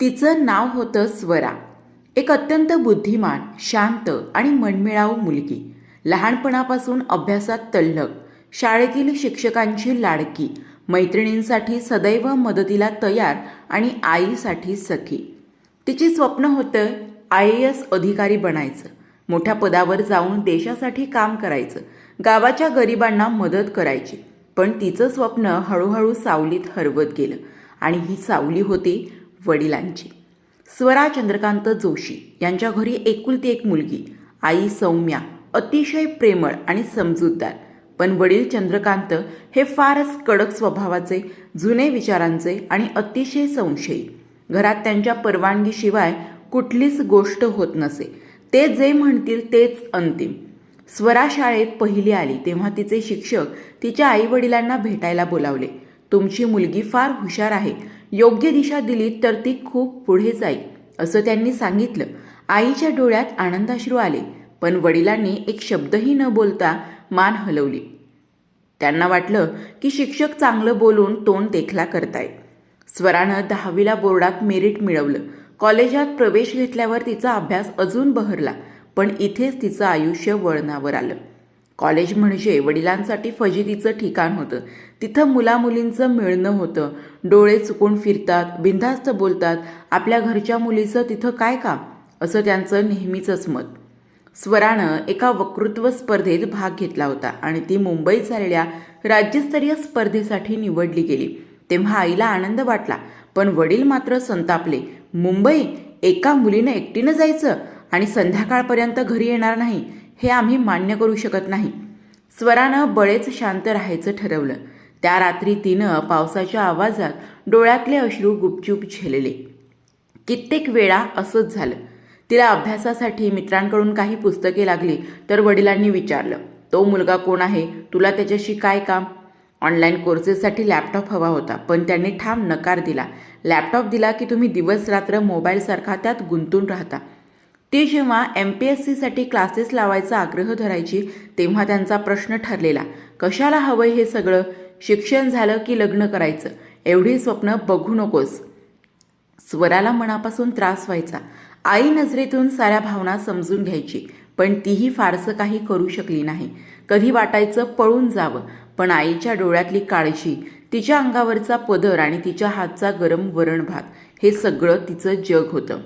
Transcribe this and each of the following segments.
तिचं नाव होतं स्वरा. एक अत्यंत बुद्धिमान शांत आणि मनमिळाऊ मुलगी. लहानपणापासून अभ्यासात तल्लक शाळेतील शिक्षकांची लाडकी. मैत्रिणींसाठी सदैव मदतीला तयार आणि आईसाठी सखी. तिची स्वप्न होतं आय ए एस अधिकारी बनायचं. मोठ्या पदावर जाऊन देशासाठी काम करायचं. गावाच्या गरिबांना मदत करायची. पण तिचं स्वप्न हळूहळू सावलीत हरवत गेलं. आणि ही सावली होती वडिलांची. स्वरा चंद्रकांत जोशी यांच्या घरी एकुलती एक मुलगी आई सौम्या अतिशय प्रेमळ आणि समजूतदार. पण वडील चंद्रकांत हे फारच कडक स्वभावाचे जुने विचारांचे आणि अतिशय संशयी. घरात त्यांच्या परवानगीशिवाय कुठलीच गोष्ट होत नसे. ते जे म्हणतील तेच अंतिम. स्वरा शाळेत पहिली आली तेव्हा तिचे शिक्षक तिच्या आई वडिलांना भेटायला बोलावले. तुमची मुलगी फार हुशार आहे. योग्य दिशा दिली तर ती खूप पुढे जाईल असं त्यांनी सांगितलं. आईच्या डोळ्यात आनंदाश्रू आले पण वडिलांनी एक शब्दही न बोलता मान हलवली. त्यांना वाटलं की शिक्षक चांगलं बोलून तोंड देखला करतायत स्वरानं दहावीला बोर्डात मेरिट मिळवलं. कॉलेजात प्रवेश घेतल्यावर तिचा अभ्यास अजून बहरला पण इथेच तिचं आयुष्य वळणावर आलं. कॉलेज म्हणजे वडिलांसाठी फजितीचं ठिकाण होतं. तिथं मुलामुलींचं मिळणं होतं. डोळे चुकून फिरतात बिनधास्त बोलतात आपल्या घरच्या मुलीचं तिथं काय का असं त्यांचं नेहमीचंच मत. स्वरानं एका वक्तृत्व स्पर्धेत भाग घेतला होता आणि ती मुंबईत झालेल्या राज्यस्तरीय स्पर्धेसाठी निवडली गेली. तेव्हा आईला आनंद वाटला पण वडील मात्र संतापले. मुंबई एका मुलीनं एकटीनं जायचं आणि संध्याकाळपर्यंत घरी येणार नाही. हे आम्ही मान्य करू शकत नाही. स्वरानं बळेच शांत राहायचं ठरवलं. त्या रात्री तिनं पावसाच्या आवाजात डोळ्यातले अश्रू गुपचूप झेलले. कित्येक वेळा असंच झालं. तिला अभ्यासासाठी मित्रांकडून काही पुस्तके लागली तर वडिलांनी विचारलं तो मुलगा कोण आहे? तुला त्याच्याशी काय काम? ऑनलाईन कोर्सेससाठी लॅपटॉप हवा होता पण त्यांनी ठाम नकार दिला. लॅपटॉप दिला की तुम्ही दिवस रात्र मोबाईलसारखा त्यात गुंतून राहता. ती जेव्हा एम पी एस सीसाठी क्लासेस लावायचा आग्रह धरायची तेव्हा त्यांचा प्रश्न ठरलेला कशाला हवंय हे सगळं? शिक्षण झालं की लग्न करायचं? एवढी स्वप्न बघू नकोस. स्वराला मनापासून त्रास व्हायचा. आई नजरेतून साऱ्या भावना समजून घ्यायची पण तीही फारसं काही करू शकली नाही. कधी वाटायचं पळून जावं पण आईच्या डोळ्यातली काळजी तिच्या अंगावरचा पदर आणि तिच्या हातचा गरम वरण भात हे सगळं तिचं जग होतं.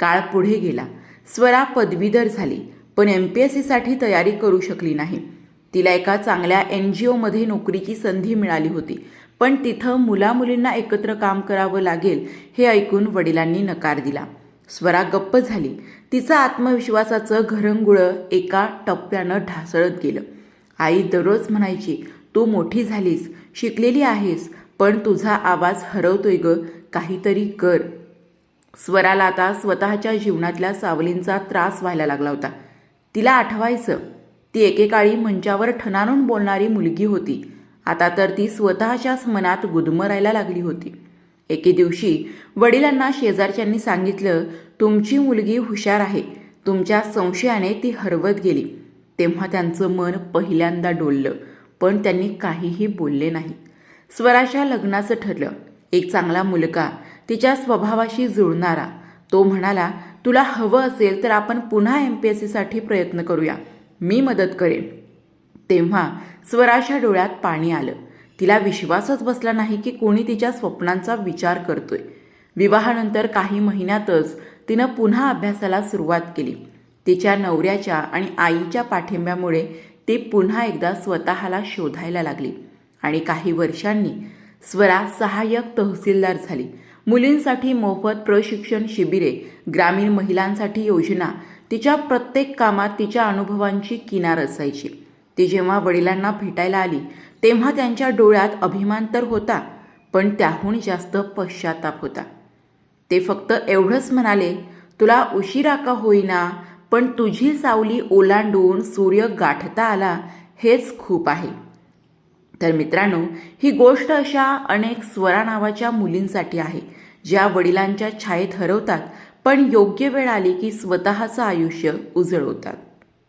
काळ पुढे गेला. स्वरा पदवीधर झाली पण एम पी एस सीसाठी तयारी करू शकली नाही. तिला एका चांगल्या एन जी ओमध्ये नोकरीची संधी मिळाली होती पण तिथं मुलामुलींना एकत्र काम करावं लागेल हे ऐकून वडिलांनी नकार दिला. स्वरा गप्प झाली. तिचं आत्मविश्वासाचं घरंगुळं एका टप्प्यानं ढासळत गेलं. आई दररोज म्हणायची तू मोठी झालीस शिकलेली आहेस पण तुझा आवाज हरवतोय ग काहीतरी कर. स्वराला आता स्वतःच्या जीवनातल्या सावलींचा त्रास व्हायला लागला होता. तिला आठवायचं ती एकेकाळी मंचावर ठणाणून बोलणारी मुलगी होती. आता तर ती स्वतःच्याच मनात गुदमरायला लागली होती. एके दिवशी वडिलांना शेजारच्यांनी सांगितलं तुमची मुलगी हुशार आहे. तुमच्या संशयाने ती हरवत गेली. तेव्हा त्यांचं मन पहिल्यांदा डोललं पण त्यांनी काहीही बोलले नाही. स्वराच्या लग्नाचं ठरलं. एक चांगला मुलगा तिच्या स्वभावाशी जुळणारा. तो म्हणाला तुला हवं असेल तर आपण पुन्हा एम पी एस सीसाठी प्रयत्न करूया. मी मदत करेन. तेव्हा स्वराच्या डोळ्यात पाणी आलं. तिला विश्वासच बसला नाही की कोणी तिच्या स्वप्नांचा विचार करतोय. विवाहानंतर काही महिन्यातच तिनं पुन्हा अभ्यासाला सुरुवात केली. तिच्या नवऱ्याच्या आणि आईच्या पाठिंब्यामुळे ती पुन्हा एकदा स्वतःला शोधायला लागली आणि काही वर्षांनी स्वरा सहाय्यक तहसीलदार झाली. मुलींसाठी मोफत प्रशिक्षण शिबिरे ग्रामीण महिलांसाठी योजना तिच्या प्रत्येक कामात तिच्या अनुभवांची किनार असायची. ती जेव्हा वडिलांना भेटायला आली तेव्हा त्यांच्या डोळ्यात अभिमान तर होता पण त्याहून जास्त पश्चाताप होता. ते फक्त एवढंच म्हणाले तुला उशिरा का होईना पण तुझी सावली ओलांडून सूर्य गाठता आला हेच खूप आहे. तर मित्रांनो ही गोष्ट अशा अनेक स्वरा नावाच्या मुलींसाठी आहे. ज्या वडिलांच्या छायेत हरवतात पण योग्य वेळ आली की स्वतःचं आयुष्य उजळवतात.